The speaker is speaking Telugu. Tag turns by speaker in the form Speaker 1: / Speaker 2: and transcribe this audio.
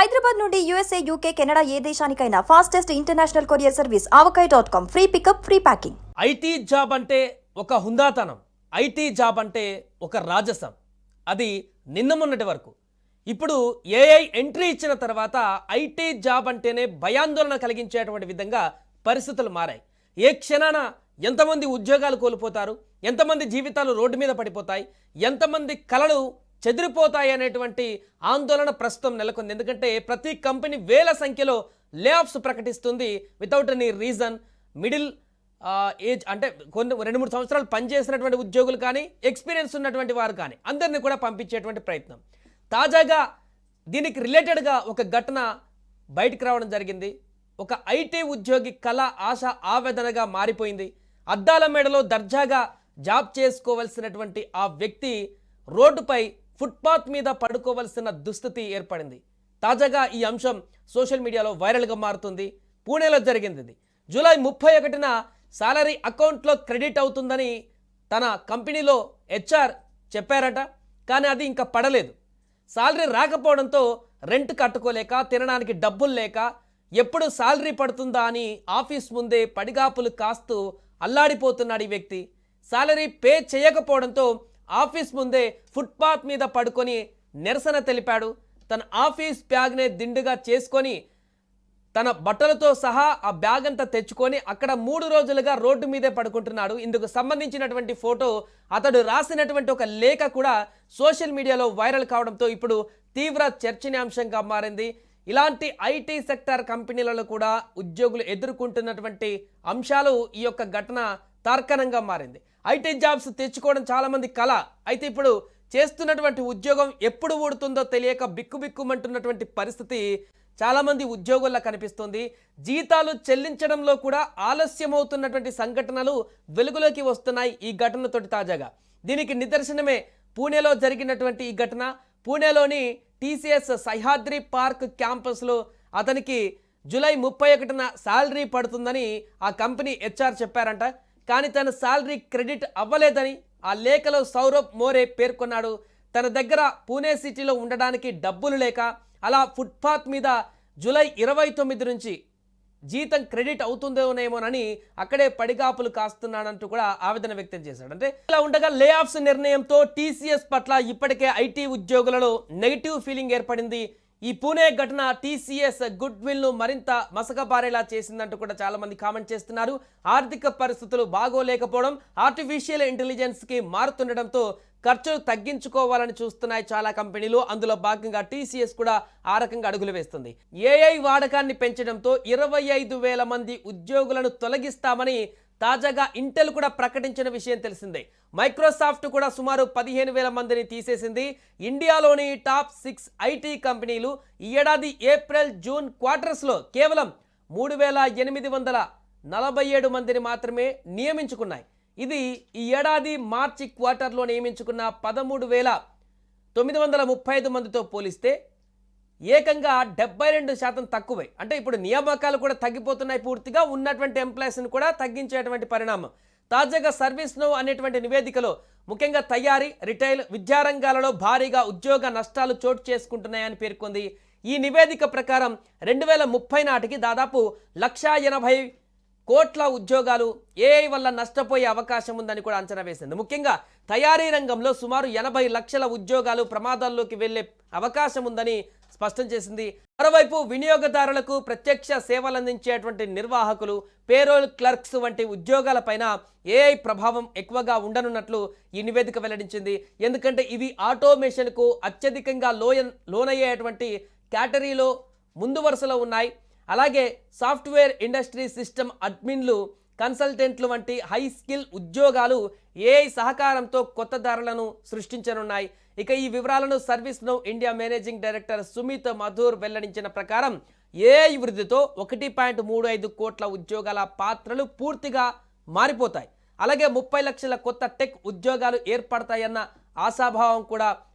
Speaker 1: హైదరాబాద్ నుండి యూఎస్ఏ యూకే కెనడా ఏ దేశానికైనా fastest international courier service Avakaya dot com free pickup free packing
Speaker 2: IT job అంటే ఒక హుందాతనం. ఐటీ జాబ్ అంటే ఒక రాజసం. అది నిన్న మొన్నటి వరకు. ఇప్పుడు ఏఐ ఎంట్రీ ఇచ్చిన తర్వాత ఐటీ జాబ్ అంటేనే భయాందోళన కలిగించేటువంటి విధంగా పరిస్థితులు మారాయి. ఏ క్షణాన ఎంతమంది ఉద్యోగాలు కోల్పోతారు? ఎంతమంది జీవితాలు రోడ్డు మీద పడిపోతాయి? ఎంతమంది కళలు చెదిరిపోతాయి అనేటువంటి ఆందోళన ప్రస్తుతం నెలకొంది. ఎందుకంటే ప్రతి కంపెనీ వేల సంఖ్యలో layoffs ప్రకటిస్తుంది without any reason middle age అంటే కొన్ని రెండు మూడు సంవత్సరాలు పనిచేసినటువంటి ఉద్యోగులు కానీ ఎక్స్పీరియన్స్ ఉన్నటువంటి వారు కానీ అందరినీ కూడా పంపించేటువంటి ప్రయత్నం. తాజాగా దీనికి రిలేటెడ్గా ఒక ఘటన బయటకు రావడం జరిగింది. ఒక ఐటీ ఉద్యోగి కళ ఆశ ఆవేదనగా మారిపోయింది. అద్దాల మేడలో దర్జాగా జాబ్ చేసుకోవలసినటువంటి ఆ వ్యక్తి రోడ్డుపై ఫుట్పాత్ మీద పడుకోవలసిన దుస్థితి ఏర్పడింది. తాజాగా ఈ అంశం సోషల్ మీడియాలో వైరల్గా మారుతుంది. పూణేలో జరిగింది ఇది. జూలై ముప్పై ఒకటిన సాలరీ అకౌంట్లో క్రెడిట్ అవుతుందని తన కంపెనీలో హెచ్ఆర్ చెప్పారట. కానీ అది ఇంకా పడలేదు. సాలరీ రాకపోవడంతో రెంట్ కట్టుకోలేక తినడానికి డబ్బులు లేక ఎప్పుడు సాలరీ పడుతుందా అని ఆఫీస్ ముందే పడిగాపులు కాస్తూ అల్లాడిపోతున్నాడు ఈ వ్యక్తి. సాలరీ పే చేయకపోవడంతో ఆఫీస్ ముందే ఫుట్పాత్ మీద పడుకొని నిరసన తెలిపాడు. తన ఆఫీస్ బ్యాగ్నే దిండుగా చేసుకొని తన బట్టలతో సహా ఆ బ్యాగ్ అంతా తెచ్చుకొని అక్కడ మూడు రోజులుగా రోడ్డు మీదే పడుకుంటున్నాడు. ఇందుకు సంబంధించినటువంటి ఫోటో అతడు రాసినటువంటి ఒక లేఖ కూడా సోషల్ మీడియాలో వైరల్ కావడంతో ఇప్పుడు తీవ్ర చర్చనీయాంశంగా మారింది. ఇలాంటి ఐటీ సెక్టార్ కంపెనీలలో కూడా ఉద్యోగులు ఎదుర్కొంటున్నటువంటి అంశాలు ఈ యొక్క ఘటన తార్కణంగా మారింది. ఐటీ జాబ్స్ తెచ్చుకోవడం చాలామంది కళ అయితే ఇప్పుడు చేస్తున్నటువంటి ఉద్యోగం ఎప్పుడు ఊడుతుందో తెలియక బిక్కుబిక్కుమంటున్నటువంటి పరిస్థితి చాలామంది ఉద్యోగుల్లో కనిపిస్తుంది. జీతాలు చెల్లించడంలో కూడా ఆలస్యమవుతున్నటువంటి సంఘటనలు వెలుగులోకి వస్తున్నాయి ఈ ఘటనతోటి తాజాగా. దీనికి నిదర్శనమే పూణేలో జరిగినటువంటి ఈ ఘటన. పూణేలోని టీసీఎస్ సహ్యాద్రి పార్క్ క్యాంపస్లో అతనికి జూలై ముప్పై ఒకటిన శాలరీ పడుతుందని ఆ కంపెనీ హెచ్ఆర్ చెప్పారంట. కానీ తన శాలరీ క్రెడిట్ అవ్వలేదని ఆ లేఖలో సౌరభ్ మోరే పేర్కొన్నాడు. తన దగ్గర పూణే సిటీలో ఉండడానికి డబ్బులు లేక అలా ఫుట్పాత్ మీద జూలై ఇరవై తొమ్మిది నుంచి జీతం క్రెడిట్ అవుతుందేమోనని అక్కడే పడిగాపులు కాస్తున్నాడంటూ కూడా ఆవేదన వ్యక్తం చేశాడు. అంటే ఇలా ఉండగా లే ఆఫ్స్ నిర్ణయంతో టీసీఎస్ పట్ల ఇప్పటికే ఐటీ ఉద్యోగులలో నెగిటివ్ ఫీలింగ్ ఏర్పడింది. ఈ పూణే ఘటన టీసీఎస్ గుడ్ విల్ను మరింత మసకబారేలా చేసిందంటూ కూడా చాలా మంది కామెంట్ చేస్తున్నారు. ఆర్థిక పరిస్థితులు బాగోలేకపోవడం ఆర్టిఫిషియల్ ఇంటెలిజెన్స్కి మారుతుండడంతో ఖర్చులు తగ్గించుకోవాలని చూస్తున్నాయి చాలా కంపెనీలు. అందులో భాగంగా టీసీఎస్ కూడా ఆ రకంగా అడుగులు వేస్తుంది. ఏఐ వాడకాన్ని పెంచడంతో ఇరవై ఐదు వేల మంది ఉద్యోగులను తొలగిస్తామని తాజాగా ఇంటెల్ కూడా ప్రకటించిన విషయం తెలిసిందే. మైక్రోసాఫ్ట్ కూడా సుమారు పదిహేను వేల మందిని తీసేసింది. ఇండియాలోని టాప్ సిక్స్ ఐటీ కంపెనీలు ఈ ఏడాది ఏప్రిల్ జూన్ క్వార్టర్స్లో కేవలం మూడు వేల ఎనిమిది వందల నలభై ఏడు మందిని మాత్రమే నియమించుకున్నాయి. ఇది ఈ ఏడాది మార్చి క్వార్టర్లో నియమించుకున్న పదమూడు వేల తొమ్మిది వందల ముప్పై ఐదు మందితో పోలిస్తే ఏకంగా డెబ్బై రెండు శాతం తక్కువై. అంటే ఇప్పుడు నియామకాలు కూడా తగ్గిపోతున్నాయి పూర్తిగా. ఉన్నటువంటి ఎంప్లాయీస్ని కూడా తగ్గించేటువంటి పరిణామం. తాజాగా సర్వీస్ నో అనేటువంటి నివేదికలో ముఖ్యంగా తయారీ రిటైల్ విద్యారంగాలలో భారీగా ఉద్యోగ నష్టాలు చోటు చేసుకుంటున్నాయని పేర్కొంది. ఈ నివేదిక ప్రకారం రెండు వేల ముప్పై నాటికి దాదాపు లక్షా ఎనభై కోట్ల ఉద్యోగాలు ఏఐ వల్ల నష్టపోయే అవకాశం ఉందని కూడా అంచనా వేసింది. ముఖ్యంగా తయారీ రంగంలో సుమారు ఎనభై లక్షల ఉద్యోగాలు ప్రమాదాల్లోకి వెళ్ళే అవకాశం ఉందని స్పష్టం చేసింది. మరోవైపు వినియోగదారులకు ప్రత్యక్ష సేవలు అందించేటువంటి నిర్వాహకులు పేరోల్ క్లర్క్స్ వంటి ఉద్యోగాలపైన ఏఐ ప్రభావం ఎక్కువగా ఉండనున్నట్లు ఈ నివేదిక వెల్లడించింది. ఎందుకంటే ఇవి ఆటోమేషన్కు అత్యధికంగా లోయ లోనయ్యేటువంటి కేటరీలో ముందు వరుసలో ఉన్నాయి. అలాగే సాఫ్ట్వేర్ ఇండస్ట్రీ సిస్టమ్ అడ్మిన్లు కన్సల్టెంట్లు వంటి హై స్కిల్ ఉద్యోగాలు ఏఐ సహకారంతో కొత్త ధరలను సృష్టించనున్నాయి. ఇక ఈ వివరాలను ServiceNow India managing director Sumit Madhur వెల్లడించిన ప్రకారం ఏఐ వృద్ధితో ఒకటి పాయింట్ మూడు ఐదు కోట్ల ఉద్యోగాల పాత్రలు పూర్తిగా మారిపోతాయి. అలాగే ముప్పై లక్షల కొత్త టెక్ ఉద్యోగాలు ఏర్పడతాయన్న ఆశాభావం కూడా